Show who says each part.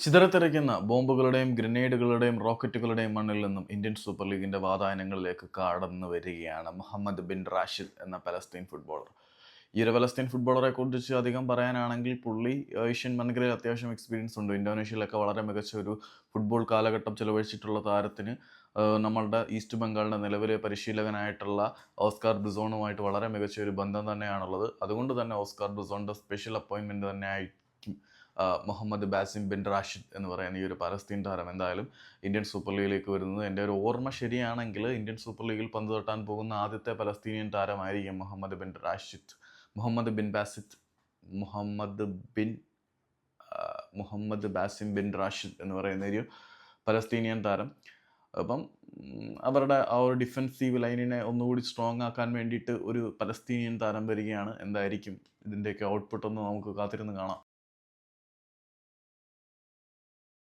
Speaker 1: ചിതറിത്തെറിക്കുന്ന ബോംബുകളുടെയും ഗ്രനേഡുകളുടെയും റോക്കറ്റുകളുടെയും മണ്ണിൽ നിന്നും Indian super ലീഗിന്റെ വാതായനങ്ങളിലേക്ക് കടന്നു വരികയാണ് മുഹമ്മദ് ബിൻ റാഷിദ് എന്ന പലസ്തീൻ ഫുട്ബോളർ. ഈ ഒരു പലസ്തീൻ ഫുട്ബോളറെ കുറിച്ച് അധികം പറയാനാണെങ്കിൽ പുള്ളി ഏഷ്യൻ മേഖലയിൽ അത്യാവശ്യം എക്സ്പീരിയൻസ് ഉണ്ട്. ഇന്തോനേഷ്യയിലൊക്കെ വളരെ മികച്ച ഒരു ഫുട്ബോൾ കാലഘട്ടം ചെലവഴിച്ചിട്ടുള്ള താരത്തിന് നമ്മളുടെ ഈസ്റ്റ് ബംഗാളിന്റെ നിലവിലെ പരിശീലകനായിട്ടുള്ള ഓസ്കാർ ബ്രിസോണുമായിട്ട് വളരെ മികച്ച ഒരു ബന്ധം തന്നെയാണുള്ളത്. അതുകൊണ്ട് തന്നെ ഓസ്കാർ ബ്രിസോണിന്റെ സ്പെഷ്യൽ അപ്പോയിൻമെന്റ് തന്നെ മുഹമ്മദ് ബാസിം ബിൻ റാഷിദ് എന്ന് പറയുന്ന ഈ ഒരു പലസ്തീൻ താരം എന്തായാലും ഇന്ത്യൻ സൂപ്പർ ലീഗിലേക്ക് വരുന്നത് എന്റെ ഒരു ഓർമ്മ ശരിയാണെങ്കിൽ ഇന്ത്യൻ സൂപ്പർ ലീഗിൽ പന്ത് തൊട്ടാൻ പോകുന്ന ആദ്യത്തെ Palestinian താരമായിരിക്കും Mohammed bin Rashid. Mohammed bin Basid Mohammed bin Mohammed Basim bin Rashid എന്ന് പറയുന്ന ഒരു പലസ്തീനിയൻ താരം. അപ്പം അവരുടെ ആ ഒരു ഡിഫെൻസീവ് ലൈനിനെ ഒന്നുകൂടി സ്ട്രോങ് ആക്കാൻ വേണ്ടിയിട്ട് ഒരു പലസ്തീനിയൻ താരം വരികയാണ്. എന്തായിരിക്കും ഇതിന്റെയൊക്കെ ഔട്ട്പുട്ട് ഒന്ന് നമുക്ക് കാത്തിരുന്ന് കാണാം.